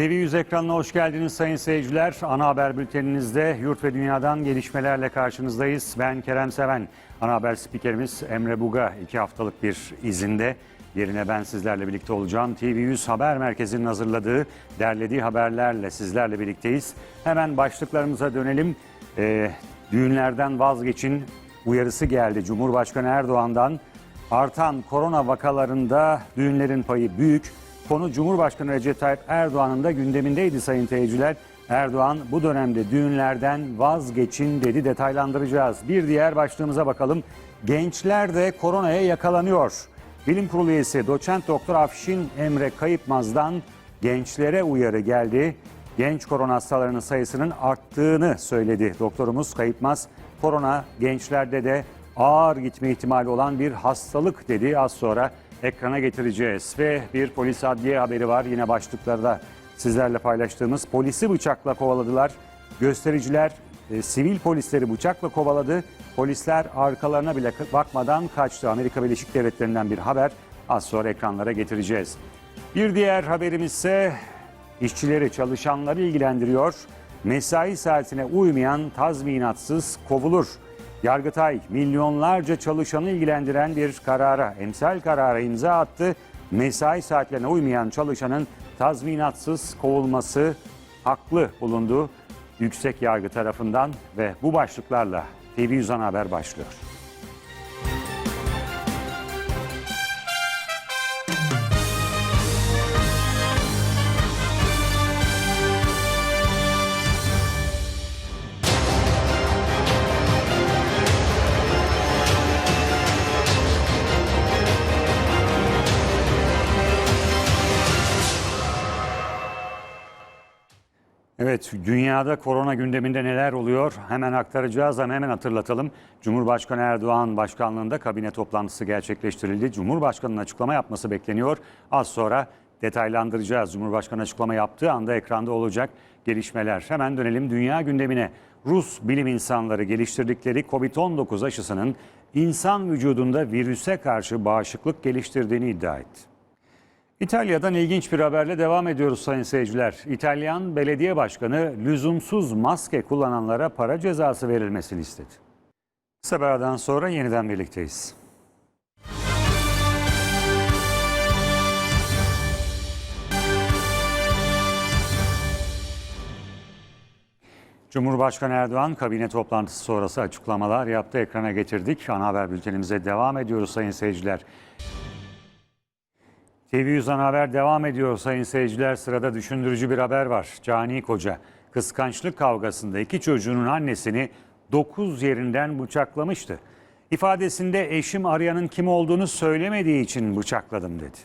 TV100 ekranına hoş geldiniz sayın seyirciler. Ana haber bülteninizde yurt ve dünyadan gelişmelerle karşınızdayız. Ben Kerem Seven. Ana haber spikerimiz Emre Buga iki haftalık bir izinde. Yerine ben sizlerle birlikte olacağım. TV100 Haber Merkezi'nin hazırladığı, derlediği haberlerle sizlerle birlikteyiz. Hemen başlıklarımıza dönelim. Ee, düğünlerden vazgeçin uyarısı geldi Cumhurbaşkanı Erdoğan'dan. Artan korona vakalarında düğünlerin payı büyük. Konu Cumhurbaşkanı Recep Tayyip Erdoğan'ın da gündemindeydi sayın teyirciler. Erdoğan bu dönemde düğünlerden vazgeçin dedi detaylandıracağız. Bir diğer başlığımıza bakalım. Gençler de koronaya yakalanıyor. Bilim Kurulu üyesi doçent doktor Afşin Emre Kayıpmaz'dan gençlere uyarı geldi. Genç korona hastalarının sayısının arttığını söyledi doktorumuz Kayıpmaz. Korona gençlerde de ağır gitme ihtimali olan bir hastalık dedi. Az sonra ekrana getireceğiz. Ve bir polis adliye haberi var yine başlıklarda sizlerle paylaştığımız. Polisi bıçakla kovaladılar. Göstericiler e, sivil polisleri bıçakla kovaladı. Polisler arkalarına bile bakmadan kaçtı. Amerika Birleşik Devletleri'nden bir haber. Az sonra ekranlara getireceğiz. Bir diğer haberimiz ise işçileri, çalışanları ilgilendiriyor. Mesai saatine uymayan tazminatsız kovulur. Yargıtay milyonlarca çalışanı ilgilendiren bir karara, emsal karara imza attı. Mesai saatlerine uymayan çalışanın tazminatsız kovulması haklı bulundu yüksek yargı tarafından ve bu başlıklarla TV Yüzan Haber başlıyor. Evet, dünyada korona gündeminde neler oluyor? Hemen aktaracağız ama hemen hatırlatalım. Cumhurbaşkanı Erdoğan başkanlığında kabine toplantısı gerçekleştirildi. Cumhurbaşkanının açıklama yapması bekleniyor. Az sonra detaylandıracağız. Cumhurbaşkanı açıklama yaptığı anda ekranda olacak gelişmeler. Hemen dönelim dünya gündemine. Rus bilim insanları geliştirdikleri COVID-19 aşısının insan vücudunda virüse karşı bağışıklık geliştirdiğini iddia etti. İtalya'dan ilginç bir haberle devam ediyoruz sayın seyirciler. İtalyan belediye başkanı lüzumsuz maske kullananlara para cezası verilmesini istedi. Kısa aradan sonra yeniden birlikteyiz. Cumhurbaşkanı Erdoğan kabine toplantısı sonrası açıklamalar yaptı. Ekrana getirdik. Ana haber bültenimize devam ediyoruz sayın seyirciler. TV100 Ana Haber devam ediyor sayın seyirciler. Sırada düşündürücü bir haber var. Cani Koca kıskançlık kavgasında iki çocuğunun annesini 9 yerinden bıçaklamıştı. İfadesinde eşim arayanın kim olduğunu söylemediği için bıçakladım dedi.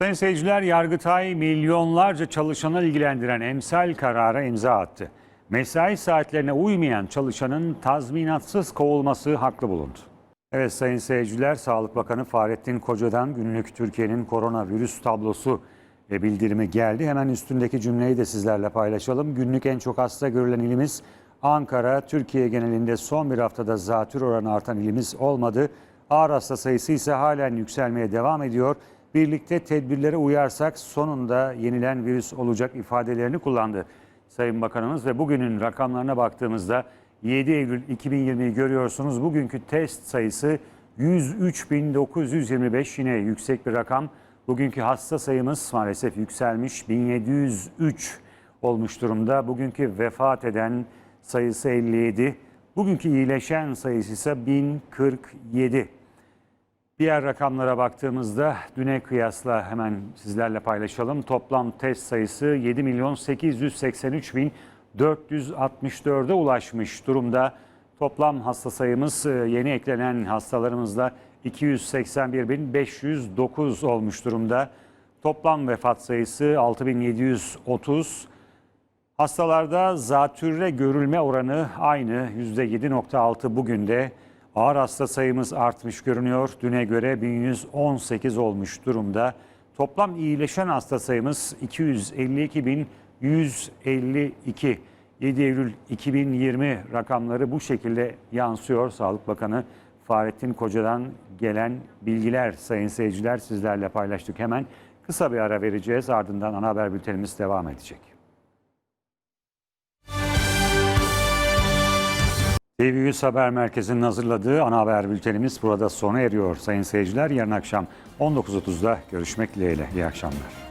Sayın seyirciler Yargıtay milyonlarca çalışanı ilgilendiren emsal karara imza attı. Mesai saatlerine uymayan çalışanın tazminatsız kovulması haklı bulundu. Evet sayın seyirciler, Sağlık Bakanı Fahrettin Koca'dan günlük Türkiye'nin koronavirüs tablosu bildirimi geldi. Hemen üstündeki cümleyi de sizlerle paylaşalım. Günlük en çok hasta görülen ilimiz Ankara. Türkiye genelinde son bir haftada zatür oranı artan ilimiz olmadı. Ağır hasta sayısı ise halen yükselmeye devam ediyor. Birlikte tedbirlere uyarsak sonunda yenilen virüs olacak ifadelerini kullandı Sayın Bakanımız ve bugünün rakamlarına baktığımızda 7 Eylül 2020'yi görüyorsunuz. Bugünkü test sayısı 103.925 yine yüksek bir rakam. Bugünkü hasta sayımız maalesef yükselmiş 1703 olmuş durumda. Bugünkü vefat eden sayısı 57. Bugünkü iyileşen sayısı ise 1047. Diğer rakamlara baktığımızda düne kıyasla hemen sizlerle paylaşalım. Toplam test sayısı 7 milyon 883 bin 464'e ulaşmış durumda. Toplam hasta sayımız e, yeni eklenen hastalarımızda 281.509 olmuş durumda. Toplam vefat sayısı 6730. Hastalarda zatürre görülme oranı aynı %7.6 bugün de. Ağır hasta sayımız artmış görünüyor. Düne göre 1118 olmuş durumda. Toplam iyileşen hasta sayımız 152 7 Eylül 2020 rakamları bu şekilde yansıyor. Sağlık Bakanı Fahrettin Koca'dan gelen bilgiler sayın seyirciler sizlerle paylaştık. Hemen kısa bir ara vereceğiz ardından ana haber bültenimiz devam edecek. TV100 Haber Merkezi'nin hazırladığı ana haber bültenimiz burada sona eriyor. Sayın seyirciler yarın akşam 19.30'da görüşmek dileğiyle. İyi akşamlar.